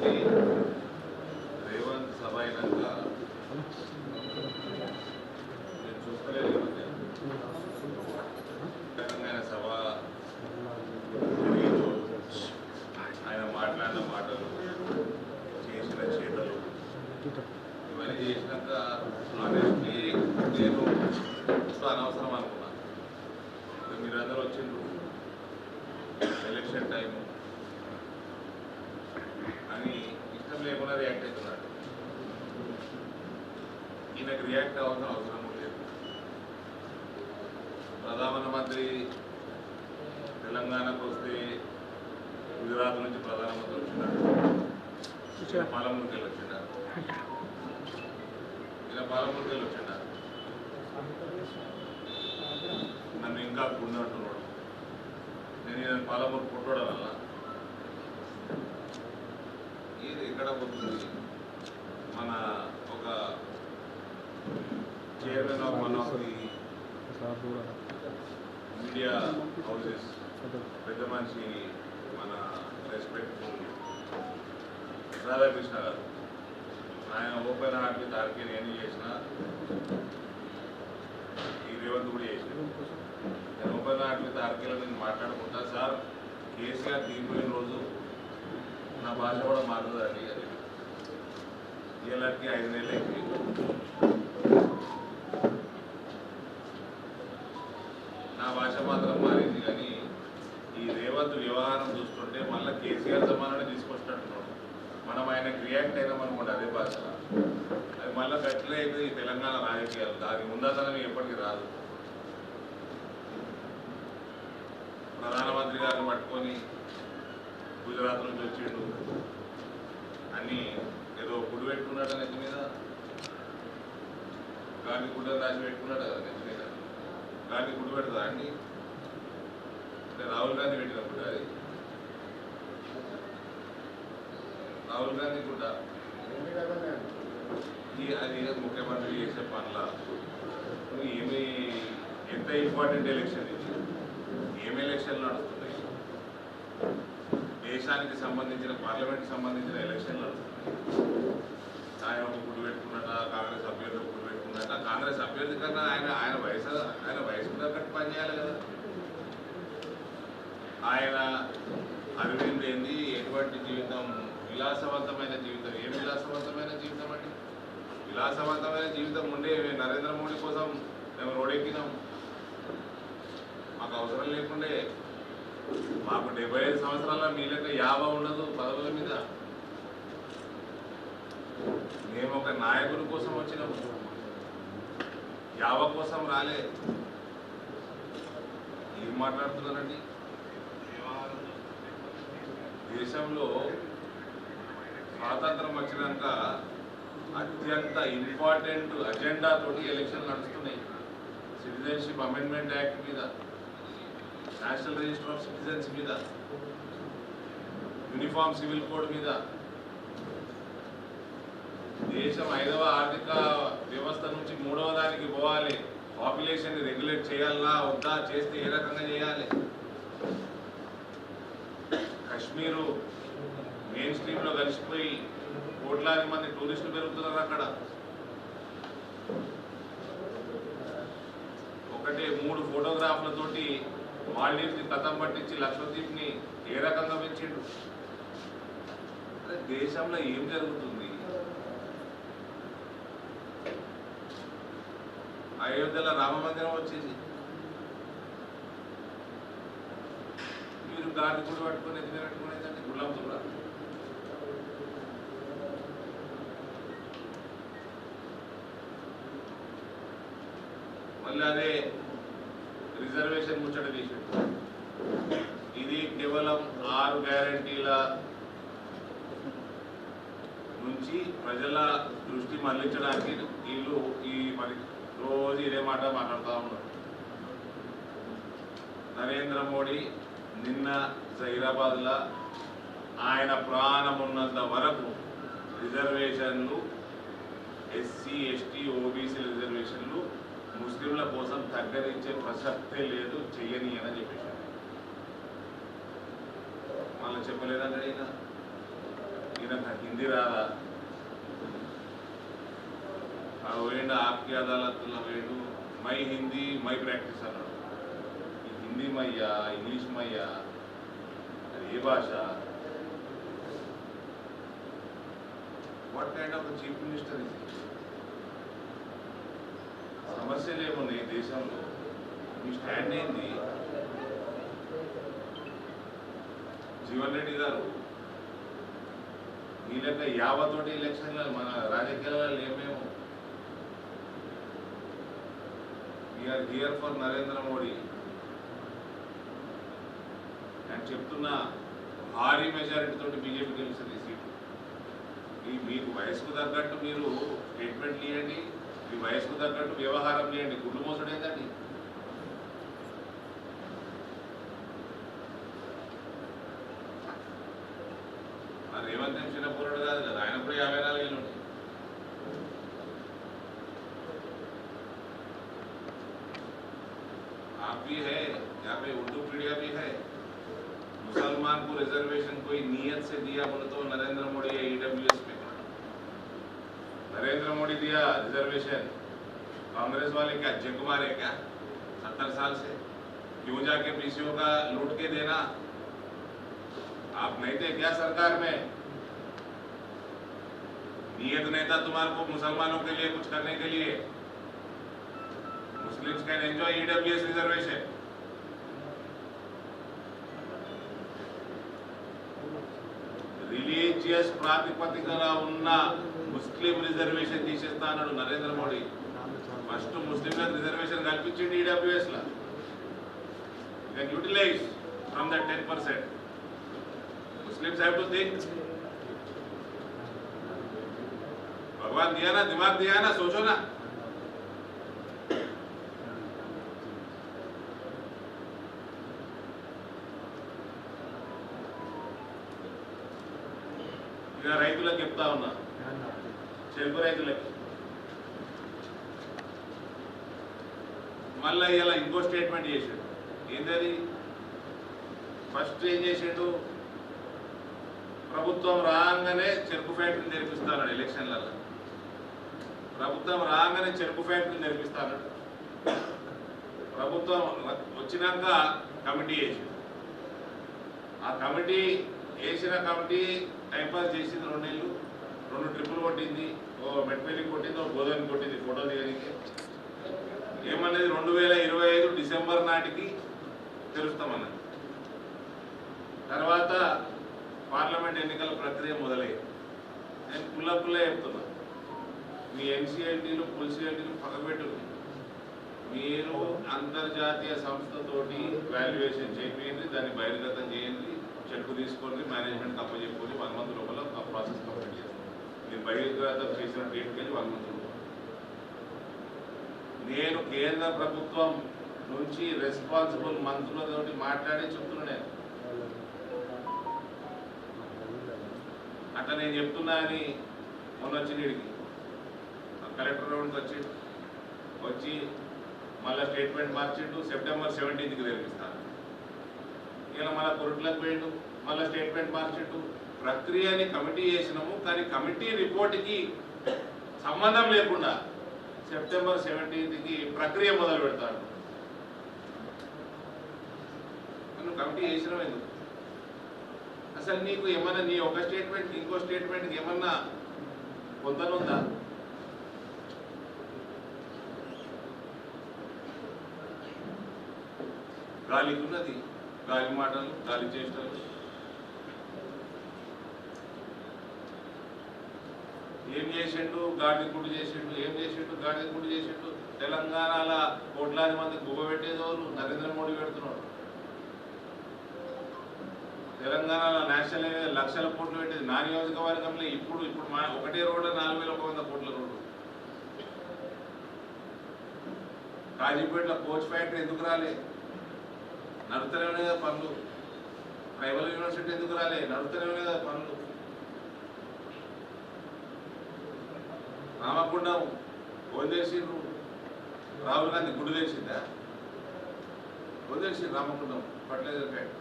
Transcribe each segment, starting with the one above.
ఇది రేవంత్ సభ అయినాక నేను చూస్తలేదు ఈ మధ్య. సభ ఆయన మాట్లాడిన మాటలు చేసిన చేతలు ఇవన్నీ చేసినాక ఆనెస్ట్లీ నేను ఇప్పుడు అనవసరం అనుకున్నాను ఇప్పుడు మీరందరూ వచ్చిండ్రు ఎలక్షన్ టైం అని ఇష్టం లేకుండా రియాక్ట్ అవుతున్నాడు ఈయనకు రియాక్ట్ అవ్వాల్సిన అవసరం లేదు. ప్రధానమంత్రి తెలంగాణకు వస్తే గుజరాత్ నుంచి ప్రధానమంత్రి వచ్చినాడు ఈయన పాలమూరుకి వెళ్ళి వచ్చినాడు ఈయన పాలమూరుకి వెళ్ళి వచ్చినాడు నన్ను ఇంకా గుండె అంటున్నాడు నేను ఈయన పాలమూరు పుట్టడం వల్ల ఇది ఎక్కడ పోతుంది. మన ఒక chairman of one of the media houses పెద్ద మనిషి మన రెస్పెక్ట్ఫుల్ రాధాకృష్ణ గారు ఆయన ఓపెన్ హార్ట్ దానికి నేను చేసిన ఈ రేవంత్ కూడా చేసిన నేను ఓపెన్ హార్ట్ విత్ ఆర్కేలో నేను మాట్లాడుకుంటా సార్ కేసీఆర్ దిగిపోయిన రోజు నా భాష కూడా మారుతుందండి అది ఇలాంటి ఐదు నెలలు అయిపోయింది. నా భాష మాత్రం మారింది కానీ ఈ రేవంత్ వ్యవహారం చూస్తుంటే మళ్ళీ కేసీఆర్ జమానాన్ని తీసుకొచ్చినట్టున్నాడు. మనం ఆయనకు రియాక్ట్ అయినామనుకోండి అదే భాష. అది మళ్ళీ గట్టిగా అయితే ఈ తెలంగాణ రాజకీయాలు. దాని ముందతనం ఎప్పటికీ రాదు. ప్రధానమంత్రి గారిని పట్టుకొని గుజరాత్ నుంచి వచ్చిండు. అని ఏదో గుడి పెట్టుకున్నాడు నెత్తి మీద గాంధీ గుడ్డ రాసి పెట్టుకున్నాడు కదా నెత్తి మీద గాంధీ గుడి పెడతా. అండి అంటే రాహుల్ గాంధీ పెట్టిన గుడ్డ అది. రాహుల్ గాంధీ గుడ్డ. అది ముఖ్యమంత్రి చేసే పనుల. ఏమి ఎంత ఇంపార్టెంట్ ఎలక్షన్ ఇది? ఏం ఎలక్షన్లు నడుస్తున్నాయి? దేశానికి సంబంధించిన పార్లమెంట్కి సంబంధించిన ఎలక్షన్లు నడుస్తున్నాయి. ఆయన ఒక గుడి పెట్టుకున్నట కాంగ్రెస్ అభ్యర్థి గుడి కాంగ్రెస్ అభ్యర్థి కన్నా ఆయన ఆయన వయసు ఆయన వయసు తగ్గట్టు పనిచేయాలి కదా. ఆయన అరవింద్ ఏంది? ఎటువంటి జీవితం? విలాసవంతమైన జీవితం. ఏం విలాసవంతమైన జీవితం అండి? విలాసవంతమైన జీవితం ఉండే నరేంద్ర మోడీ కోసం మేము రోడెక్కినాం. మాకు అవసరం లేకుండే. మాకు డెబ్బై ఐదు సంవత్సరాల మీ లెక్క ఉండదు పదవుల మీద. మేము ఒక నాయకుడి కోసం వచ్చినాము యావ కోసం రాలే. ఏం మాట్లాడుతున్నారండి? దేశంలో స్వాతంత్రం వచ్చినాక అత్యంత ఇంపార్టెంట్ అజెండా తోటి ఎలక్షన్ నడుస్తున్నాయి. సిటిజన్షిప్ అమెండ్మెంట్ యాక్ట్ మీద నేషనల్ రిజిస్టర్ ఆఫ్ సిటిజన్స్ మీద యూనిఫామ్ సివిల్ కోడ్ మీద దేశం ఐదవ ఆర్థిక వ్యవస్థ నుంచి మూడవ దానికి పోవాలి. పాపులేషన్ రెగ్యులేట్ చేయాలా వద్దా చేస్తే ఏ రకంగా చేయాలి? కశ్మీరు మెయిన్ స్ట్రీమ్లో కలిసిపోయి కోట్లాది మంది టూరిస్టులు పెరుగుతున్నారు అక్కడ. ఒకటే మూడు ఫోటోగ్రాఫ్లతోటి మాల్డీవ్స్ని కథం పట్టించి లక్షద్వీప్ని ఏ రకంగా పెంచిండు దేశంలో ఏం జరుగుతుంది? అయోధ్యలో రామ మందిరం వచ్చేసి. మీరు గాడి గుడి పట్టుకుని ఎదురు పెట్టుకునేదండి గుళ్ళం. కూడా మళ్ళీ అదే రిజర్వేషన్ ముచ్చట తీసిండు. ఇది కేవలం ఆరు గ్యారంటీల నుంచి ప్రజల దృష్టి మళ్ళించడానికి వీళ్ళు ఈ మరి రోజు ఇదే మాట మాట్లాడుతూ ఉన్నారు నరేంద్ర మోడీ నిన్న జహీరాబాద్లో ఆయన ప్రాణం ఉన్నంత వరకు రిజర్వేషన్లు ఎస్సీ ఎస్టీ ఓబీసీ రిజర్వేషన్లు ముస్లింల కోసం తగ్గరించే ప్రసక్తే లేదు చెయ్యని అని చెప్పేశారు. మళ్ళీ చెప్పలేదంటే ఈయన. ఈయన హిందీ రాదా? పోయిండు ఆప్కి అదాలత్లో పోయిండు మై హిందీ మై ప్రాక్టీస్ అన్నాడు. ఈ హిందీ మయ్యా ఇంగ్లీష్ మయ్యా అది ఏ భాష? What kind of chief minister ఇది సమస్యలు ఏమున్నాయి దేశంలో. మీ స్టాండ్ ఏంది? జీవన్ రెడ్డి గారు ఈ లెక్క యావతోటి ఎలక్షన్లు మన రాజకీయాలలో ఏమేమో we are here for Narendra Modi నేను చెప్తున్న భారీ మెజారిటీ తోటి బీజేపీ గెలుస్తుంది ఈ సీటు మీకు వయసుకు తగ్గట్టు మీరు స్టేట్మెంట్లు ఇవ్వండి మీ వయసుకు తగ్గట్టు వ్యవహారం చేయండి. గుడ్డు మోసడేదండి भी है, यहाँ पे उर्दू पीढ़िया भी है। मुसलमान को रिजर्वेशन कोई नियत से दिया बोले तो नरेंद्र मोदी है ईडब्ल्यूएस में नरेंद्र मोदी दिया रिजर्वेशन कांग्रेस वाले क्या जग मारे क्या? सत्तर साल से। क्यों जाके पीसीओ का लूट के देना? आप नहीं थे क्या सरकार में? नियत नहीं था तुम्हारे को मुसलमानों के लिए कुछ करने के लिए? Muslims can enjoy EWS reservation. Religious ప్రాతిపదికన ఉన్న ముస్లిం రిజర్వేషన్ తీసేస్తా అన్నాడు నరేంద్ర మోడీ ఫస్ట్ ముస్లింలకు రిజర్వేషన్ కల్పించింది EWS law can utilize from that ten percent Muslims have to think भगवान दिया ना दिमाग दिया ना सोचो ना నేను రైతులకు చెప్తా ఉన్నా. చెరుకు రైతులకు మళ్ళీ ఇలా ఇంకో స్టేట్మెంట్ చేశాడు. ఏంటది ఫస్ట్ ఏం చేసాడు? ప్రభుత్వం రాగానే చెరుకు ఫ్యాక్టరీ నేర్పిస్తాడు ఎలక్షన్లలో. ప్రభుత్వం రాగానే చెరుకు ఫ్యాక్టరీ నేర్పిస్తాడు ప్రభుత్వం వచ్చినాక కమిటీ వేసింది ఆ కమిటీ వేసిన కమిటీ టైంపాస్ చేసింది రెండేళ్ళు రెండు ట్రిప్పులు కొట్టింది. ఓ మెట్పల్లి కొట్టింది ఓ గోదావరి కొట్టింది ఫోటో దిగడానికి ఏమన్నది రెండు వేల ఇరవై ఐదు డిసెంబర్ నాటికి తెలుస్తామన్నది. తర్వాత పార్లమెంట్ ఎన్నికల ప్రక్రియ మొదలైంది నేను పుల్ల పుల్ల చెప్తున్నా. మీ ఎన్సీఎల్టీలు పుల్సీఎల్టీలు పక్కబెట్టు మీరు అంతర్జాతీయ సంస్థతోటి వాల్యుయేషన్ చేయండి దాన్ని బహిర్గతం చేయండి. చెక్కు తీసుకోండి మేనేజ్మెంట్ అప్పచెప్పుకొని వన్ మంత్ లోపల ఆ ప్రాసెస్ కంప్లీట్ చేస్తాం. మీరు బహిర్గతం చేసిన డేట్ వెళ్ళి వన్ మంత్ నేను కేంద్ర ప్రభుత్వం నుంచి రెస్పాన్సిబుల్ మంత్రులతో మాట్లాడి చెప్తున్నా నేను. అట్లా నేను చెప్తున్నా అని మొన్న వచ్చి వీడికి. కలెక్టర్ రౌండ్కి వచ్చి వచ్చి మళ్ళీ స్టేట్మెంట్ మార్చిండు సెప్టెంబర్ సెవెంటీన్త్కి తెలిపిస్తాను ఇలా మళ్ళీ కొరట్లకు పోయిండు మళ్ళీ స్టేట్మెంట్ మార్చెట్టు ప్రక్రియని కమిటీ చేసినాము కానీ కమిటీ రిపోర్ట్కి సంబంధం లేకుండా సెప్టెంబర్ సెవెంటీన్త్కి ప్రక్రియ మొదలు పెడతాడు నువ్వు కమిటీ చేసినావు ఎందుకు? అసలు నీకు ఏమన్నా నీ ఒక స్టేట్మెంట్ ఇంకో స్టేట్మెంట్కి ఏమన్నా పొందనుందా గాలికి ఉన్నది. గాలి మాటలు గాలి చేష్టలు. ఏం చేసిండు? గాడిద గుడి చేసిండు. ఏం చేసిండు? గాడిద గుడి చేసిండు. తెలంగాణలో కోట్లాది మంది గుబ్బ పెట్టేది నరేంద్ర మోడీ పెడుతున్నాడు. తెలంగాణలో నేషనల్ హైవే లక్షల కోట్లు పెట్టేది నా నియోజకవర్గంలో ఇప్పుడు ఇప్పుడు మా ఒకటే రోడ్డు నాలుగు వేల ఒక వంద కోట్ల రోడ్డు. కాజీపేటలో కోచ్ ఫ్యాక్టరీ ఎందుకు రాలేదు నడుతూనే ఉన్నాయి కదా పనులు. ట్రైబల్ యూనివర్సిటీ ఎందుకు రాలే? నడుతూనే ఉన్నాయి కదా పనులు. రామకుండా వదిలేసిండ్రు రాహుల్ గాంధీ గుడి లేచిందా వదిలేసి రామకుండం ఫర్టిలైజర్ ప్యాక్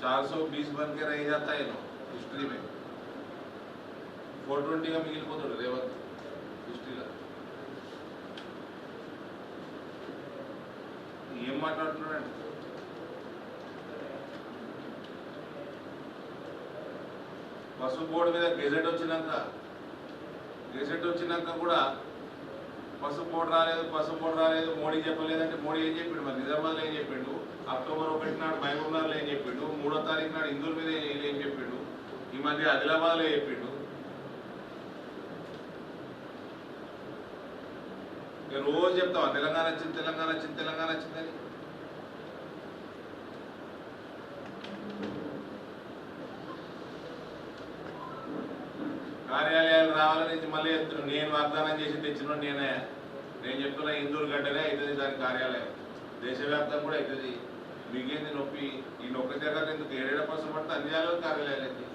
चार सौ बीस बन के रह जाता है लोग హిస్టరీమే ఫోర్ ట్వంటీగా మిగిలిపోతాడు రేవంత్ హిస్టరీలో. ఏం మాట్లాడుతున్నాడు పసుపు బోర్డు మీద గెజెట్ వచ్చినాక గెజెట్ వచ్చినాక కూడా పసుపు బోర్డు రాలేదు పసుపు బోర్డు రాలేదు మోడీ చెప్పలేదంటే మోడీ ఏం చెప్పిండు? మరి నిజామాబాద్లో ఏం చెప్పిండు? అక్టోబర్ ఒకటి నాడు మహబూబ్నగర్లో ఏం చెప్పిండు? మూడో తారీఖు నాడు హిందువుల మీద ఏం చెప్పిండు? ఈ మధ్య ఆదిలాబాద్లో చెప్పిండు. రోజు చెప్తావా? తెలంగాణ వచ్చింది తెలంగాణ వచ్చింది తెలంగాణ వచ్చిందని కార్యాలయాలు రావాలని మళ్ళీ చెప్తున్నాను నేను వాగ్దానం చేసి తెచ్చిన నేనే. నేను చెప్తున్నా ఇందూరు గడ్డనే అవుతుంది దాని కార్యాలయం. దేశవ్యాప్తం కూడా అవుతుంది మిగిలింది నొప్పి? ఈ నొక్క జగన్ ఎందుకు? ఏడేడ కోసం పడితే అన్ని కార్యాలయాలు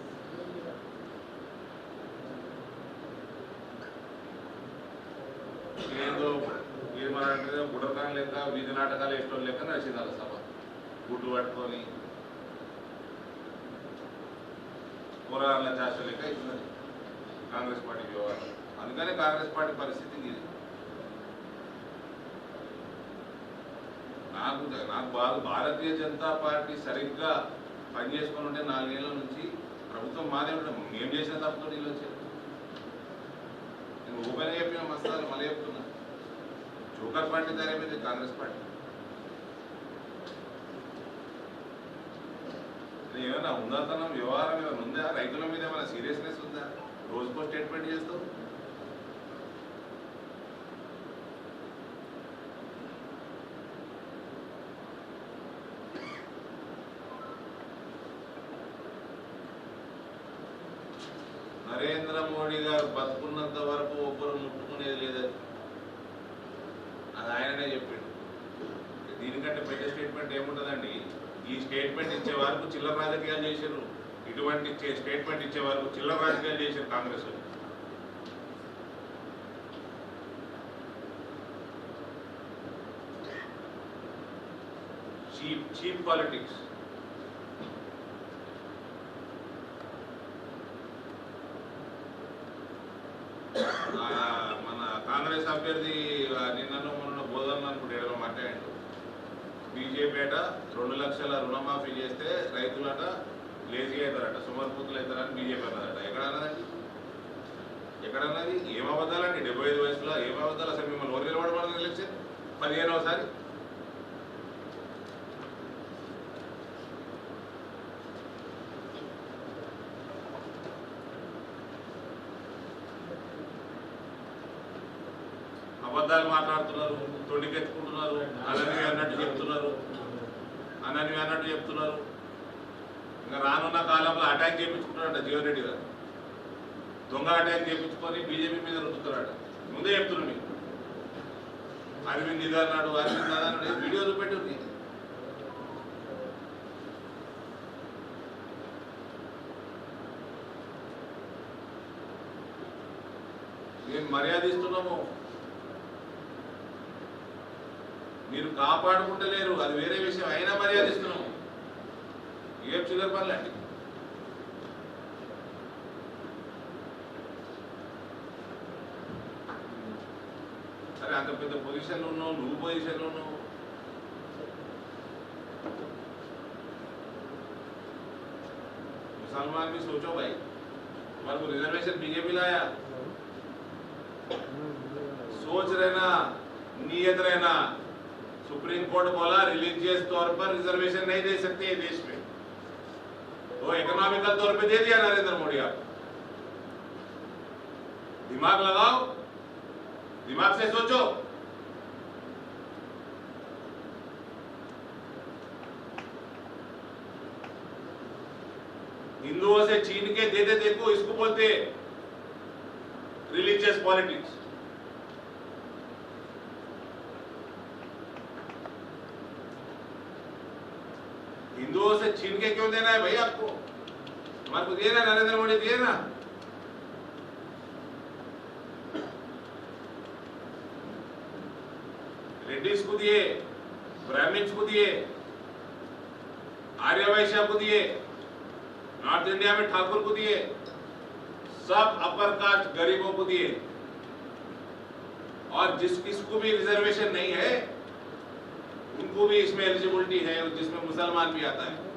అయితే ఏదో ఇది మన బుడకాన్ లెక్క వీధి నాటకాలు వేసుకోవడం లెక్క నడిచింది సభ. గుడ్డు పట్టుకొని పోరాళ్ళ చాష లెక్క ఇస్తున్నది కాంగ్రెస్ పార్టీ వ్యవహారం. అందుకనే కాంగ్రెస్ పార్టీ పరిస్థితి ఇది. నాకు నాకు బాగా భారతీయ జనతా పార్టీ సరిగ్గా పనిచేసుకొని ఉంటే నాలుగేళ్ళ నుంచి ప్రభుత్వం మాదే ఉంటాం మేము చేసిన తప్పుతో నీళ్ళు వచ్చారు. నేను చెప్పిన మస్తాను మళ్ళీ చెప్తున్నా. జోకర్ పార్టీ తయారైపోయింది కాంగ్రెస్ పార్టీ. ఏమైనా ఉందాతనం వ్యవహారం ఏమైనా ఉందా? రైతుల మీద ఏమైనా సీరియస్నెస్ ఉందా? రోజుకో స్టేట్మెంట్ చేస్తావు. నరేంద్ర మోడీ గారు ఉన్నంత వరకు ఒక్కరు ముట్టుకునేది లేదని అది. ఆయననే చెప్పాడు. దీనికంటే పెద్ద స్టేట్మెంట్ ఏముంటుందండి ఈ స్టేట్మెంట్ ఇచ్చే వరకు చిల్లర రాజకీయాలు చేశారు ఇటువంటి స్టేట్మెంట్ ఇచ్చే వరకు చిల్లర రాజకీయాలు చేశారు కాంగ్రెస్ చీప్ చీప్ పాలిటిక్స్ ఆ, మన కాంగ్రెస్ అభ్యర్థి ఆ, నిన్నను మొన్న బోధన అనుకుంటే బీజేపీ అట రెండు లక్షల రుణమాఫీ చేస్తే రైతులట లేజీగా అవుతారట సుమర్పూతులు అవుతారని బీజేపీ అన్నారట ఎక్కడ అన్నదండి ఎక్కడ అన్నది ఏం అబద్ధాలండి? డెబ్బై ఐదు వయసులో ఏం అబద్ధాలు? అసలు మిమ్మల్ని ఓరు నిలబడమని ఎలక్షన్? పదిహేనవసారి? అబద్ధాలు మాట్లాడుతున్నారు. తొడికెత్తుకుంటున్నారు. అననివి అన్నట్టు చెప్తున్నారు. అననివి అన్నట్టు చెప్తున్నారు. ఇంకా రానున్న కాలంలో అటాక్ చేయించుకుంటారట జీవన్ రెడ్డి గారు. దొంగ అటాక్ చేయించుకొని బీజేపీ మీద రుద్దుతారట. ముందే చెప్తున్నాను మీకు. అరవింద్ ఇది అన్నాడు అరవింద్ అన్నాడు. వీడియోలు పెట్టి మేము మర్యాద ఇస్తున్నాము మీరు కాపాడుకుంటలేరు అది వేరే విషయం అయినా మర్యాద ఇస్తున్నాము ఏం చిల్లర పనులండి సరే అంత పెద్ద పొజిషన్లో ఉన్నావు నువ్వు పొజిషన్లో ఉన్నావు मुसलमान भी सोचो भाई तुम्हारे को रिजर्वेशन बीजेपी लाया सोच रहना नीयत रहना सुप्रीम कोर्ट बोला, रिलीजियस तौर पर रिजर्वेशन नहीं दे सकते ये देश में। तो इकोनॉमिकल तौर पे दे दिया नरेंद्र मोदी आप। दिमाग लगाओ, दिमाग से सोचो। हिंदुओं से छीन के दे दे देखो, इसको बोलते रिलीजियस पॉलिटिक्स। हिंदुओं से छीन के क्यों देना है भाई आपको? हमारे को दिए ना, नरेंद्र मोदी दिए ना। रेड्डीज को दिए ब्राह्मण को दिए, आर्य वैश्य को दिए, नॉर्थ इंडिया में ठाकुर को दिए, सब अपर कास्ट गरीबों को दिए। और जिस किसको भी रिजर्वेशन नहीं है तो उनको भी इसमें एलिजिबिलिटी है जिसमें मुसलमान भी आता है।